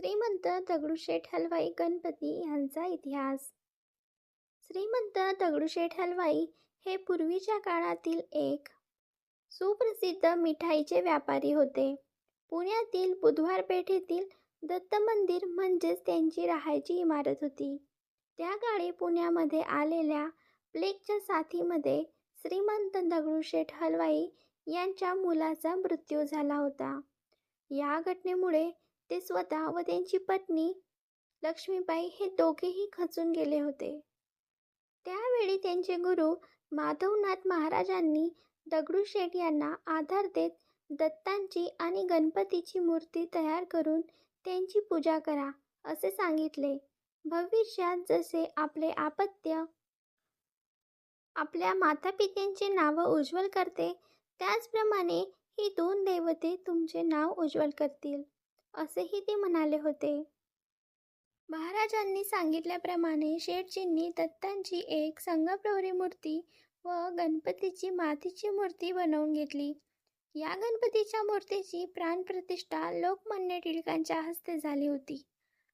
श्रीमंत दगडूशेठ हलवाई गणपती यांचा इतिहास. श्रीमंत दगडूशेठ हलवाई हे पूर्वीच्या काळातील एक सुप्रसिद्ध मिठाईचे व्यापारी होते. पुण्यातील बुधवार पेठेतील दत्त मंदिर म्हणजेच त्यांची राहायची इमारत होती. त्या काळी पुण्यामध्ये आलेल्या प्लेगच्या साथीमध्ये श्रीमंत दगडूशेठ हलवाई यांच्या मुलाचा मृत्यू झाला होता. या घटनेमुळे ते स्वतः व त्यांची पत्नी लक्ष्मीबाई हे दोघेही खचून गेले होते. त्यावेळी त्यांचे गुरु माधवनाथ महाराजांनी दगडूशेठ यांना आधार देत दत्तांची आणि गणपतीची मूर्ती तयार करून त्यांची पूजा करा असे सांगितले. भविष्यात जसे आपले आपत्य आपल्या मातापित्यांचे नाव उज्ज्वल करते त्याचप्रमाणे ही दोन दैवते तुमचे नाव उज्ज्वल करतील. असेही ते म्हणाले होते. महाराजांनी सांगितल्याप्रमाणे शेठजींनी दत्तांची एक संगप्रवरी मूर्ती व गणपतीची मातीची मूर्ती बनवून घेतली. या गणपतीच्या मूर्तीची प्राणप्रतिष्ठा लोकमान्य टिळकांच्या हस्ते झाली होती.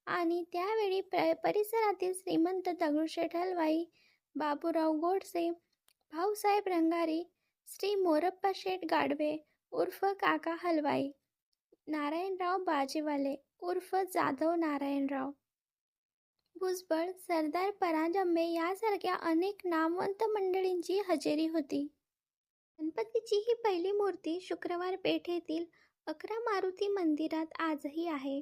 आणि त्यावेळी परिसरातील श्रीमंत दगडूशेठ हलवाई बाबूराव गोडसे भाऊसाहेब रंगारी श्री मोरप्पा शेठ गाडवे उर्फ काका हलवाई नारायणराव बाजेवाले उर्फ जाधव नारायणराव. भुजबळ सरदार परांजंबे यासारख्या अनेक नामवंत मंडळींची हजेरी होती. गणपतीची ही पहिली मूर्ती शुक्रवार पेठेतील अकरा मारुती मंदिरात आजही आहे.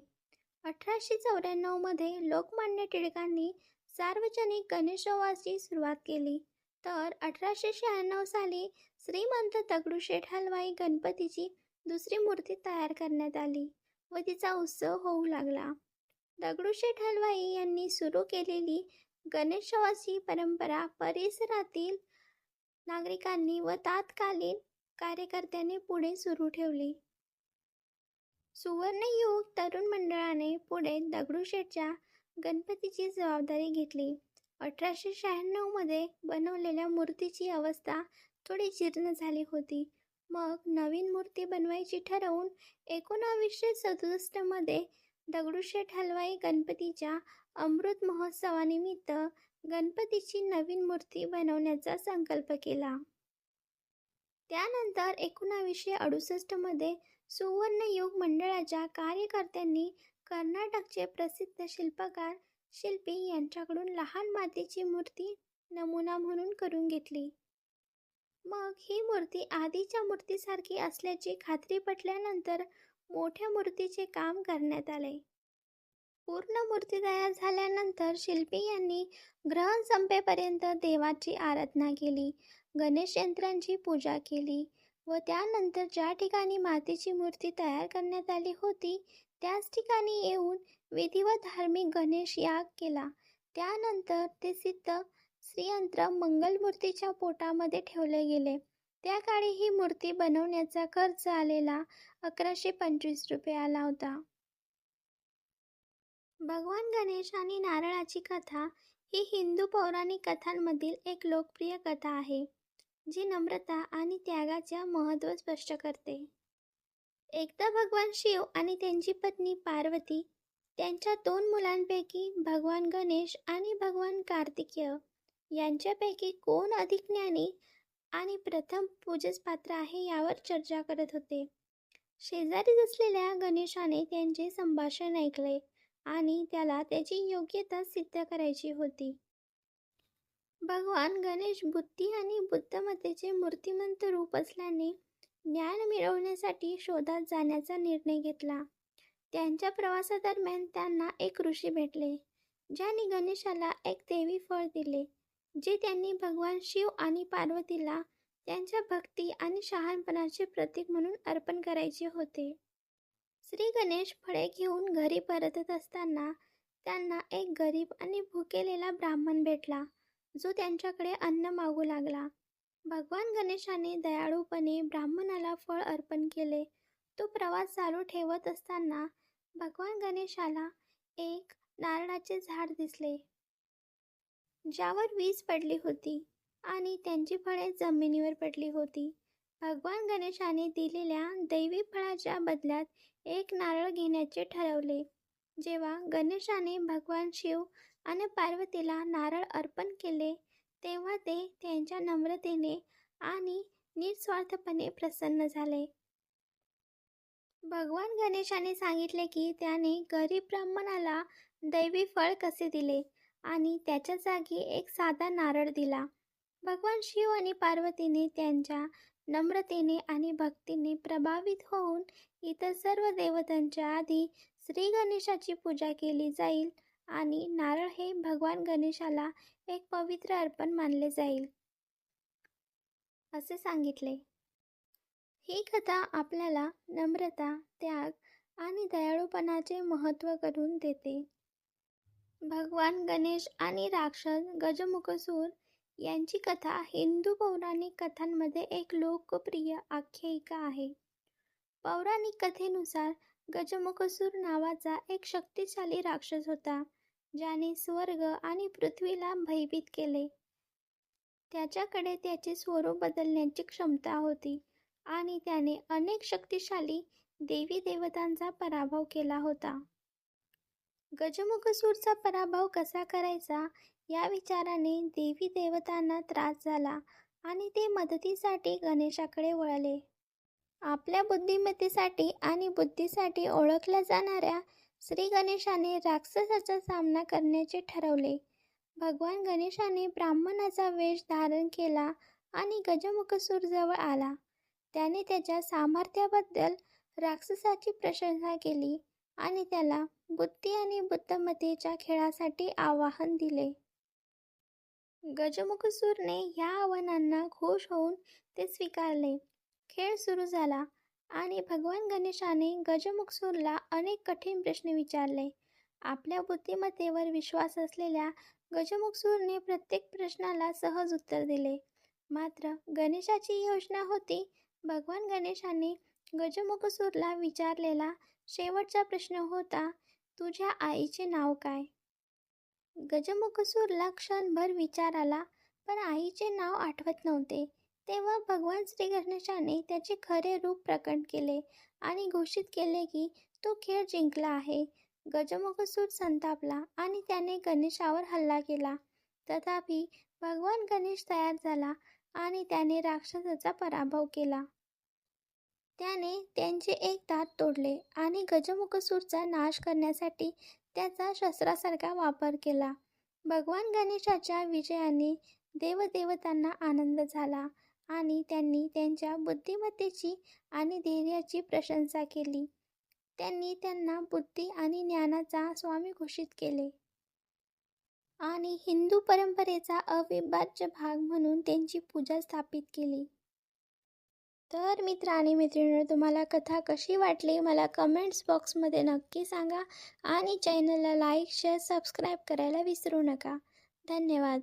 अठराशे चौऱ्याण्णवमध्ये लोकमान्य टिळकांनी सार्वजनिक गणेशोत्सवाची सुरुवात केली. तर अठराशे शहाण्णव साली श्रीमंत दगडूशेठ हलवाई गणपतीची दुसरी मूर्ती तयार करण्यात आली व तिचा उत्सव होऊ लागला. दगडूशेठ हलवाई यांनी सुरू केलेली गणेशोत्सवाची परंपरा परिसरातील नागरिकांनी व तात्कालीन कार्यकर्त्यांनी पुढे सुरू ठेवली. सुवर्णयुग तरुण मंडळाने पुढे दगडूशेठच्या गणपतीची जबाबदारी घेतली. अठराशे शहाण्णवमध्ये बनवलेल्या मूर्तीची अवस्था थोडी जीर्ण झाली होती. मग नवीन मूर्ती बनवायची ठरवून एकोणावीसशे सदुसष्टमध्ये दगडूशेठ हलवाई गणपतीच्या अमृत महोत्सवानिमित्त गणपतीची नवीन मूर्ती बनवण्याचा संकल्प केला. त्यानंतर एकोणावीसशे अडुसष्टमध्ये सुवर्णयुग मंडळाच्या कार्यकर्त्यांनी कर्नाटकचे प्रसिद्ध शिल्पकार शिल्पी यांच्याकडून लहान मातीची मूर्ती नमुना म्हणून करून घेतली. मग ही मूर्ती आधीच्या मूर्तीसारखी असल्याची खात्री पटल्यानंतर मोठ्या मूर्तीचे काम करण्यात आले. पूर्ण मूर्ती तयार झाल्यानंतर शिल्पी यांनी ग्रहण संपेपर्यंत देवाची आराधना केली गणेश यंत्रांची पूजा केली व त्यानंतर ज्या ठिकाणी मातीची मूर्ती तयार करण्यात आली होती त्याच ठिकाणी येऊन विधिवत धार्मिक गणेश याग केला. त्यानंतर ते सिद्ध श्रीयंत्र मंगलमूर्तीच्या पोटामध्ये ठेवले गेले. त्या काळी ही मूर्ती बनवण्याचा खर्च आलेला अकराशे पंचवीस रुपये आला होता. भगवान गणेश आणि नारळाची कथा ही हिंदू पौराणिक कथांमधील एक लोकप्रिय कथा आहे जी नम्रता आणि त्यागाच्या महत्त्व स्पष्ट करते. एकदा भगवान शिव आणि त्यांची पत्नी पार्वती त्यांच्या दोन मुलांपैकी भगवान गणेश आणि भगवान कार्तिकेय यांच्यापैकी कोण अधिक ज्ञानी आणि प्रथम पूजेस पात्र आहे यावर चर्चा करत होते. शेजारीच असलेल्या गणेशाने त्यांचे संभाषण ऐकले आणि त्याला त्याची योग्यता सिद्ध करायची होती. भगवान गणेश बुद्धी आणि बुद्धमतेचे मूर्तिमंत रूप असल्याने ज्ञान मिळवण्यासाठी शोधात जाण्याचा निर्णय घेतला. त्यांच्या प्रवासादरम्यान त्यांना एक ऋषी भेटले ज्यांनी गणेशाला एक देवी फळ दिले. जे त्यांनी भगवान शिव आणि पार्वतीला त्यांच्या भक्ती आणि शहाणपणाचे प्रतीक म्हणून अर्पण करायचे होते. श्री गणेश फळे घेऊन घरी परतत असताना त्यांना एक गरीब आणि भुकेलेला ब्राह्मण भेटला जो त्यांच्याकडे अन्न मागू लागला. भगवान गणेशाने दयाळूपणे ब्राह्मणाला फळ अर्पण केले. तो प्रवास चालू ठेवत असताना भगवान गणेशाला एक नारळाचे झाड दिसले. ज्यावर वीज पडली होती आणि त्यांची फळे जमिनीवर पडली होती. भगवान गणेशाने दिलेल्या दैवी फळाच्या बदल्यात एक नारळ घेण्याचे ठरवले. जेव्हा गणेशाने भगवान शिव आणि पार्वतीला नारळ अर्पण केले तेव्हा ते त्यांच्या नम्रतेने आणि निस्वार्थपणे प्रसन्न झाले. भगवान गणेशाने सांगितले की त्याने गरीब ब्राह्मणाला दैवी फळ कसे दिले? आणि त्याच्या जागी एक साधा नारळ दिला. भगवान शिव आणि पार्वतीने त्यांच्या नम्रतेने आणि भक्तीने प्रभावित होऊन इतर सर्व देवतांच्या आधी श्री गणेशाची पूजा केली जाईल आणि नारळ हे भगवान गणेशाला एक पवित्र अर्पण मानले जाईल. असे सांगितले. ही कथा आपल्याला नम्रता त्याग आणि दयाळूपणाचे महत्त्व करून देते. भगवान गणेश आणि राक्षस गजमुखसूर यांची कथा हिंदू पौराणिक कथांमध्ये एक लोकप्रिय आख्यायिका आहे. पौराणिक कथेनुसार गजमुखसूर नावाचा एक शक्तिशाली राक्षस होता ज्याने स्वर्ग आणि पृथ्वीला भयभीत केले. त्याच्याकडे त्याचे स्वरूप बदलण्याची क्षमता होती आणि त्याने अनेक शक्तिशाली देवी देवतांचा पराभव केला होता. गजमुखसूरचा पराभव कसा करायचा? या विचाराने देवी देवतांना त्रास झाला आणि ते मदतीसाठी गणेशाकडे वळले. आपल्या बुद्धिमत्तेसाठी आणि बुद्धीसाठी ओळखल्या जाणाऱ्या श्री गणेशाने राक्षसाचा सामना करण्याचे ठरवले. भगवान गणेशाने ब्राह्मणाचा वेश धारण केला आणि गजमुखसूरजवळ आला. त्याने त्याच्या सामर्थ्याबद्दल राक्षसाची प्रशंसा केली. आणि त्याला बुद्धी आणि बुद्धमतेच्या खेळासाठी आवाहन दिले. गजमुखसूरने ह्या आव्हानांना खुश होऊन ते स्वीकारले. खेळ सुरू झाला आणि भगवान गणेशाने गजमुखसूरला अनेक कठीण प्रश्न विचारले. आपल्या बुद्धिमत्तेवर विश्वास असलेल्या गजमुखसूरने प्रत्येक प्रश्नाला सहज उत्तर दिले. मात्र गणेशाची योजना होती भगवान गणेशाने गजमुखसूरला विचारलेला शेवटचा प्रश्न होता तुझ्या आईचे नाव काय? गजमुखसूरला क्षणभर विचार आला पण आईचे नाव आठवत नव्हते. तेव्हा भगवान श्री गणेशाने त्याचे खरे रूप प्रकट केले आणि घोषित केले की तो खेळ जिंकला आहे. गजमुखसूर संतापला आणि त्याने गणेशावर हल्ला केला. तथापि भगवान गणेश तयार झाला आणि त्याने राक्षसाचा पराभव केला. त्याने त्यांचे एक दात तोडले आणि गजमुखसूरचा नाश करण्यासाठी त्याचा शस्त्रासारखा वापर केला. भगवान गणेशाच्या विजयाने देवदेवतांना आनंद झाला आणि त्यांनी त्यांच्या बुद्धिमत्तेची आणि धैर्याची प्रशंसा केली. त्यांनी त्यांना बुद्धी आणि ज्ञानाचा स्वामी घोषित केले. आणि हिंदू परंपरेचा अविभाज्य भाग म्हणून त्यांची पूजा स्थापित केली. तर मित्र आणि मैत्रिणींनो तुम्हाला कथा कशी वाटली मला कमेंट्स बॉक्समध्ये नक्की सांगा आणि चॅनलला लाईक शेअर सबस्क्राईब करायला विसरू नका. धन्यवाद.